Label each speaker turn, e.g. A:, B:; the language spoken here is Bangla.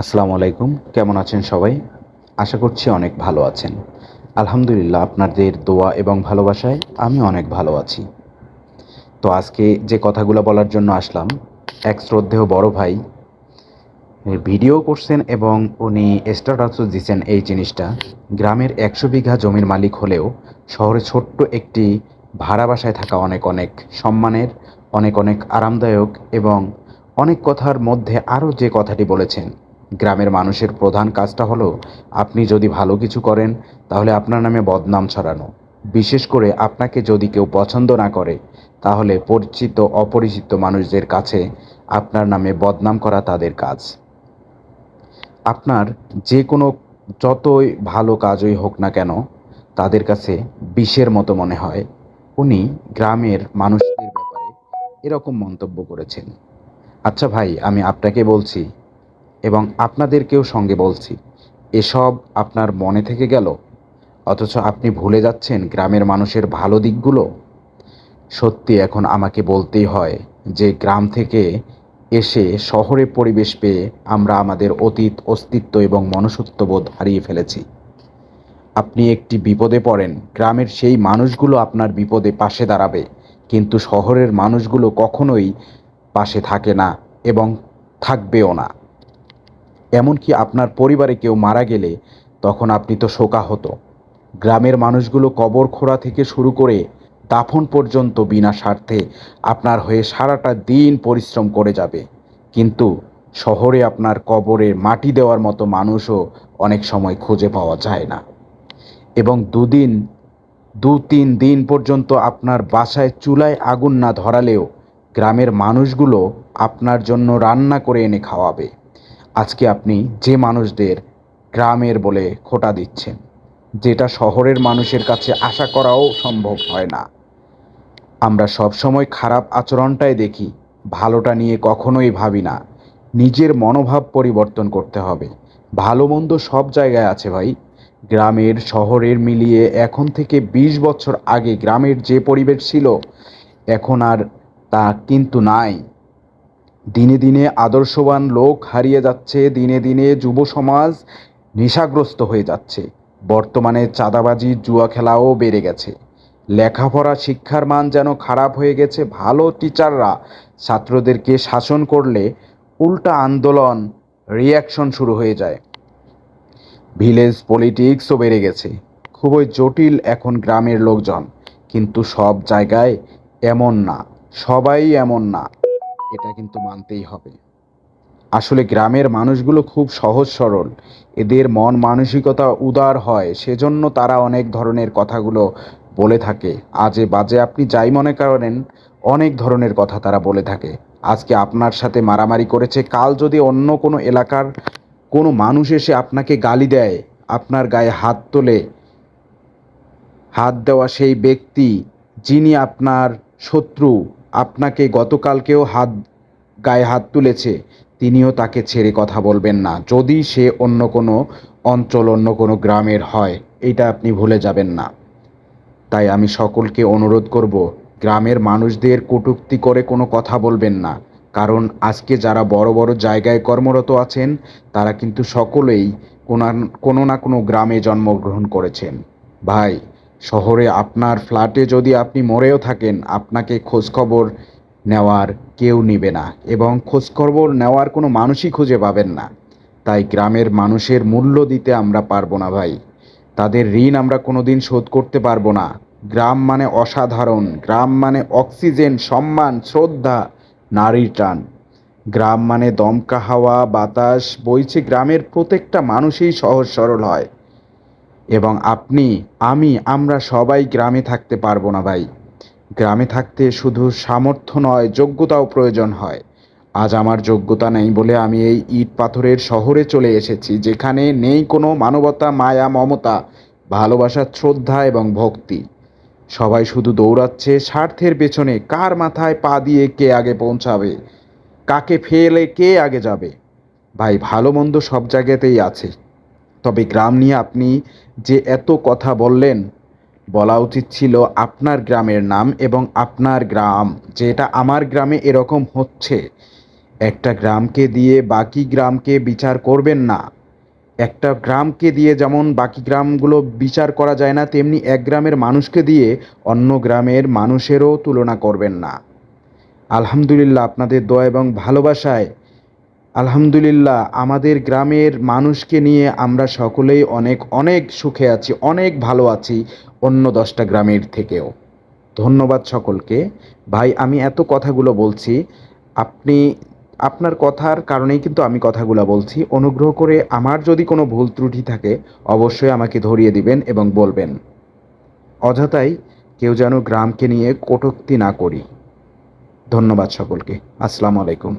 A: আসসালামু আলাইকুম। কেমন আছেন সবাই? আশা করছি অনেক ভালো আছেন। আলহামদুলিল্লাহ আপনাদের দোয়া এবং ভালোবাসায় আমি অনেক ভালো আছি। তো আজকে যে কথাগুলো বলার জন্য আসলাম, এক শ্রদ্ধেয় বড় ভাই ভিডিও করছেন এবং উনি স্ট্যাটাসও দিচ্ছেন এই জিনিসটা। গ্রামের একশো বিঘা জমির মালিক হলেও শহরে ছোট্ট একটি ভাড়া বাসায় থাকা অনেক অনেক সম্মানের, অনেক অনেক আরামদায়ক এবং অনেক কথার মধ্যে আরও যে কথাটি বলেছেন গ্রামের মানুষের প্রধান কাজটা হলো, আপনি যদি ভালো কিছু করেন, তাহলে আপনার নামে বদনাম ছড়ানো। বিশেষ করে আপনাকে যদি কেউ পছন্দ না করে, তাহলে পরিচিত, অপরিচিত মানুষদের কাছে আপনার নামে বদনাম করা তাদের কাজ। আপনার যে কোনো যতই ভালো কাজই হোক না কেন, তাদের কাছে বিষের মতো মনে হয়। উনি গ্রামের মানুষদের ব্যাপারে এরকম মন্তব্য করেছেন। আচ্ছা ভাই, আমি আপনাকে বলছি এবং আপনাদেরকেও সঙ্গে বলছি, এসব আপনার মনে থেকে গেল? অথচ আপনি ভুলে যাচ্ছেন গ্রামের মানুষের ভালো দিকগুলো? সত্যি এখন আমাকে বলতেই হয় যে গ্রাম থেকে এসে শহরে পরিবেশ পেয়ে আমরা আমাদের অতীত, অস্তিত্ব এবং মনুষ্যত্ববোধ হারিয়ে ফেলেছি। আপনি একটি বিপদে পড়েন, গ্রামের সেই মানুষগুলো আপনার বিপদে পাশে দাঁড়াবে, কিন্তু শহরের মানুষগুলো কখনোই পাশে থাকে না এবং থাকবেও না। এমনকি আপনার পরিবারে কেউ মারা গেলে তখন আপনি তো শোকাহত। গ্রামের মানুষগুলো কবর খোঁড়া থেকে শুরু করে দাফন পর্যন্ত বিনা স্বার্থে আপনার হয়ে সারাটা দিন পরিশ্রম করে যাবে। কিন্তু শহরে আপনার কবরে মাটি দেওয়ার মতো মানুষও অনেক সময় খুঁজে পাওয়া যায় না। এবং দুদিন দু তিন দিন পর্যন্ত আপনার বাসায় চুলায় আগুন না ধরালেও গ্রামের মানুষগুলো আপনার জন্য রান্না করে এনে খাওয়াবে। আজকে আপনি যে মানুষদের গ্রামের বলে খোটা দিচ্ছেন, যেটা শহরের মানুষের কাছে আশা করাও সম্ভব হয় না। আমরা সবসময় খারাপ আচরণটাই দেখি, ভালোটা নিয়ে কখনোই ভাবি না। নিজের মনোভাব পরিবর্তন করতে হবে। ভালো মন্দ সব জায়গায় আছে ভাই। গ্রামের, শহরের মিলিয়ে এখন থেকে ২০ বছর আগে গ্রামের যে পরিবেশ ছিল, এখন আর তা কিন্তু নাই। দিনে দিনে আদর্শবান লোক হারিয়ে যাচ্ছে, দিনে দিনে যুব সমাজ নেশাগ্রস্ত হয়ে যাচ্ছে। বর্তমানে চাঁদাবাজি, জুয়া খেলাও বেড়ে গেছে। লেখাপড়া, শিক্ষার মান যেন খারাপ হয়ে গেছে, ভালো টিচাররা ছাত্রদেরকে শাসন করলে উল্টা আন্দোলন রিয়াকশন শুরু হয়ে যায়। ভিলেজ পলিটিক্সও বেড়ে গেছে। খুবই জটিল এখন গ্রামের লোকজন। কিন্তু সব জায়গায় এমন না, সবাই এমন না। এটা কিন্তু মানতেই হবে। আসলে গ্রামের মানুষগুলো খুব সহজ সরল। এদের মন মানসিকতা উদার হয়, সেজন্য তারা অনেক ধরনের কথাগুলো বলে থাকে। আজে বাজে আপনি যাই মনে করেন, অনেক ধরনের কথা তারা বলে থাকে। আজকে আপনার সাথে মারামারি করেছে, কাল যদি অন্য কোনো এলাকার কোনো মানুষ এসে আপনাকে গালি দেয়, আপনার গায়ে হাত তোলে, হাত দেওয়া সেই ব্যক্তি যিনি আপনার শত্রু আপনাকে গতকালকেও হাত, গায়ে হাত তুলেছে, তিনিও তাকে ছেড়ে কথা বলবেন না। যদি সে অন্য কোনো অঞ্চল, অন্য কোনো গ্রামের হয়, এটা আপনি ভুলে যাবেন না। তাই আমি সকলকে অনুরোধ করব, গ্রামের মানুষদের কটূক্তি করে কোনো কথা বলবেন না। কারণ আজকে যারা বড় বড় জায়গায় কর্মরত আছেন, তারা কিন্তু সকলেই কোনো না কোনো গ্রামে জন্মগ্রহণ করেছেন। ভাই শহরে আপনার ফ্ল্যাটে যদি আপনি মরেও থাকেন, আপনাকে খোঁজখবর নেওয়ার কেউ নিবে না এবং খোঁজখবর নেওয়ার কোনো মানুষই খুঁজে পাবেন না। তাই গ্রামের মানুষের মূল্য দিতে আমরা পারব না ভাই। তাদের ঋণ আমরা কোনো দিন শোধ করতে পারব না। গ্রাম মানে অসাধারণ, গ্রাম মানে অক্সিজেন, সম্মান, শ্রদ্ধা, নারীর টান। গ্রাম মানে দমকা হাওয়া, বাতাস, বইছে গ্রামের প্রত্যেকটা মানুষই সহজ সরল হয়। এবং আপনি, আমি, আমরা সবাই গ্রামে থাকতে পারব না ভাই। গ্রামে থাকতে শুধু সামর্থ্য নয়, যোগ্যতাও প্রয়োজন হয়। আজ আমার যোগ্যতা নেই বলে আমি এই ইট পাথরের শহরে চলে এসেছি, যেখানে নেই কোনো মানবতা, মায়া, মমতা, ভালোবাসা, শ্রদ্ধা এবং ভক্তি। সবাই শুধু দৌড়াচ্ছে স্বার্থের পেছনে, কার মাথায় পা দিয়ে কে আগে পৌঁছাবে? কাকে ফেলে কে আগে যাবে? ভাই, ভালো মন্দ সব জায়গাতেই আছে। তবে গ্রাম নিয়ে আপনি যে এত কথা বললেন, বলা উচিত ছিল আপনার গ্রামের নাম এবং আপনার গ্রাম যে এটা আমার গ্রামে এরকম হচ্ছে। একটা গ্রামকে দিয়ে বাকি গ্রামকে বিচার করবেন না। একটা গ্রামকে দিয়ে যেমন বাকি গ্রামগুলো বিচার করা যায় না, তেমনি এক গ্রামের মানুষকে দিয়ে অন্য গ্রামের মানুষেরও তুলনা করবেন না। আলহামদুলিল্লাহ, আপনাদের দোয়া এবং ভালোবাসায় আলহামদুলিল্লাহ, আমাদের গ্রামের মানুষকে নিয়ে আমরা সকলেই অনেক অনেক সুখে আছি, অনেক ভালো আছি অন্য দশটা গ্রামের থেকেও। ধন্যবাদ সকলকে। ভাই, আমি এত কথাগুলো বলছি, আপনি, আপনার কথার কারণেই কিন্তু আমি কথাগুলো বলছি। অনুগ্রহ করে আমার যদি কোনো ভুল ত্রুটি থাকে, অবশ্যই আমাকে ধরিয়ে দিবেন এবং বলবেন। অযথাই কেউ যেন গ্রামকে নিয়ে কটূক্তি না করি। ধন্যবাদ সকলকে। আসসালামু আলাইকুম।